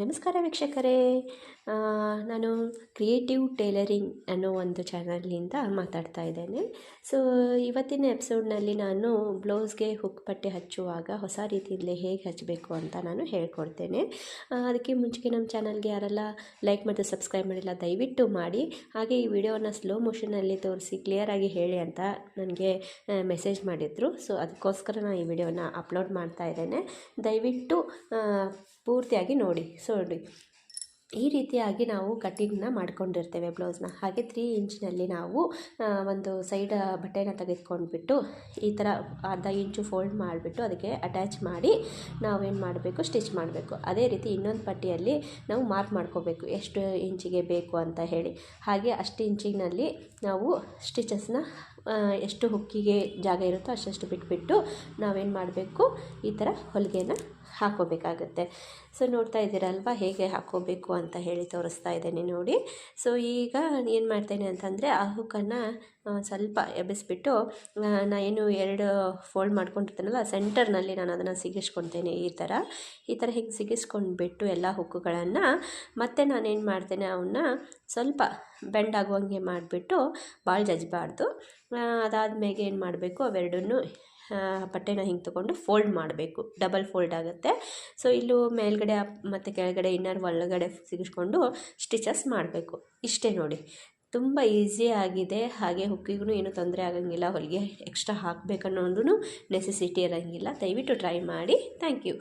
ನಮಸ್ಕಾರ ವೀಕ್ಷಕರೇ. ನಾನು ಕ್ರಿಯೇಟಿವ್ ಟೇಲರಿಂಗ್ ಅನ್ನೋ ಒಂದು ಚಾನಲ್ನಿಂದ ಮಾತಾಡ್ತಾ ಇದ್ದೇನೆ. ಸೊ ಇವತ್ತಿನ ಎಪಿಸೋಡ್ನಲ್ಲಿ ನಾನು ಬ್ಲೌಸ್ಗೆ ಹುಕ್ ಪಟ್ಟೆ ಹಚ್ಚುವಾಗ ಹೊಸ ರೀತಿಯಲ್ಲಿ ಹೇಗೆ ಹಚ್ಚಬೇಕು ಅಂತ ನಾನು ಹೇಳ್ಕೊಡ್ತೇನೆ. ಅದಕ್ಕೆ ಮುಂಚೆಗೆ ನಮ್ಮ ಚಾನಲ್ಗೆ ಯಾರೆಲ್ಲ ಲೈಕ್ ಮತ್ತು ಸಬ್ಸ್ಕ್ರೈಬ್ ಮಾಡಿಲ್ಲ, ದಯವಿಟ್ಟು ಮಾಡಿ. ಹಾಗೆ ಈ ವಿಡಿಯೋನ ಸ್ಲೋ ಮೋಷನಲ್ಲಿ ತೋರಿಸಿ ಕ್ಲಿಯರಾಗಿ ಹೇಳಿ ಅಂತ ನನಗೆ ಮೆಸೇಜ್ ಮಾಡಿದರು. ಸೊ ಅದಕ್ಕೋಸ್ಕರ ನಾನು ಈ ವಿಡಿಯೋನ ಅಪ್ಲೋಡ್ ಮಾಡ್ತಾ ಇದ್ದೇನೆ. ದಯವಿಟ್ಟು ಪೂರ್ತಿಯಾಗಿ ನೋಡಿ. ನೋಡಿ. ಈ ರೀತಿಯಾಗಿ ನಾವು ಕಟ್ಟಿಂಗ್ನ ಮಾಡ್ಕೊಂಡಿರ್ತೇವೆ ಬ್ಲೌಸ್ನ. ಹಾಗೆ ತ್ರೀ ಇಂಚಿನಲ್ಲಿ ನಾವು ಒಂದು ಸೈಡ್ ಬಟ್ಟೆನ ತೆಗೆದುಕೊಂಡ್ಬಿಟ್ಟು, ಈ ಥರ ಅರ್ಧ ಇಂಚು ಫೋಲ್ಡ್ ಮಾಡಿಬಿಟ್ಟು ಅದಕ್ಕೆ ಅಟ್ಯಾಚ್ ಮಾಡಿ ನಾವೇನು ಮಾಡಬೇಕು? ಸ್ಟಿಚ್ ಮಾಡಬೇಕು. ಅದೇ ರೀತಿ ಇನ್ನೊಂದು ಪಟ್ಟಿಯಲ್ಲಿ ನಾವು ಮಾರ್ಕ್ ಮಾಡ್ಕೋಬೇಕು. ಎಷ್ಟು ಇಂಚಿಗೆ ಬೇಕು ಅಂತ ಹೇಳಿ. ಹಾಗೆ ಅಷ್ಟು ಇಂಚಿನಲ್ಲಿ ನಾವು ಸ್ಟಿಚಸ್ನ ಎಷ್ಟು ಹುಕ್ಕಿಗೆ ಜಾಗ ಇರುತ್ತೋ ಅಷ್ಟಷ್ಟು ಬಿಟ್ಬಿಟ್ಟು ನಾವೇನು ಮಾಡಬೇಕು? ಈ ಥರ ಹೊಲಿಗೆನ ಹಾಕೋಬೇಕಾಗುತ್ತೆ. ಸೊ ನೋಡ್ತಾ ಇದ್ದೀರಲ್ವ? ಹೇಗೆ ಹಾಕೋಬೇಕು ಅಂತ ಹೇಳಿ ತೋರಿಸ್ತಾ ಇದ್ದೇನೆ ನೋಡಿ. ಸೊ ಈಗ ಏನು ಮಾಡ್ತೇನೆ ಅಂತಂದರೆ ಆ ಹುಕ್ಕನ್ನು ಸ್ವಲ್ಪ ಎಬ್ಬಿಸ್ಬಿಟ್ಟು ನಾನು ಏನು ಎರಡು ಫೋಲ್ಡ್ ಮಾಡ್ಕೊಂಡಿರ್ತೀನಲ್ಲ ಸೆಂಟರ್ನಲ್ಲಿ ನಾನು ಅದನ್ನು ಸಿಗಿಸ್ಕೊಳ್ತೇನೆ ಈ ಥರ ಈ ಥರ ಹೀಗೆ ಸಿಗಿಸ್ಕೊಂಡ್ಬಿಟ್ಟು ಎಲ್ಲ ಹುಕ್ಕುಗಳನ್ನು ಮತ್ತೆ ನಾನೇನು ಮಾಡ್ತೇನೆ ಅವನ್ನ ಸ್ವಲ್ಪ ಬೆಂಡ್ ಆಗುವಂಗೆ ಮಾಡಿಬಿಟ್ಟು ಭಾಳ ಜಜ್ಬಾರ್ದು ಅದಾದಮೇಲೆ ಏನು ಮಾಡಬೇಕು, ಅವೆರಡನ್ನೂ ಬಟ್ಟೆನ ಹಿಂಗೆ ತೊಗೊಂಡು ಫೋಲ್ಡ್ ಮಾಡಬೇಕು. ಡಬಲ್ ಫೋಲ್ಡ್ ಆಗುತ್ತೆ. ಸೊ ಇಲ್ಲೂ ಮೇಲ್ಗಡೆ ಮತ್ತು ಕೆಳಗಡೆ ಇನ್ನರ್ ಒಳಗಡೆ ಸಿಗಿಸ್ಕೊಂಡು ಸ್ಟಿಚಸ್ ಮಾಡಬೇಕು. ಇಷ್ಟೇ ನೋಡಿ. ತುಂಬ ಈಸಿ ಆಗಿದೆ. ಹಾಗೆ ಹುಕ್ಕಿಗೂ ಏನೂ ತೊಂದರೆ ಆಗಂಗಿಲ್ಲ. ಹೊಲಿಗೆ ಎಕ್ಸ್ಟ್ರಾ ಹಾಕಬೇಕನ್ನೋದು ನೆಸೆಸಿಟಿ ಇರೋಂಗಿಲ್ಲ. ದಯವಿಟ್ಟು ಟ್ರೈ ಮಾಡಿ. Thank you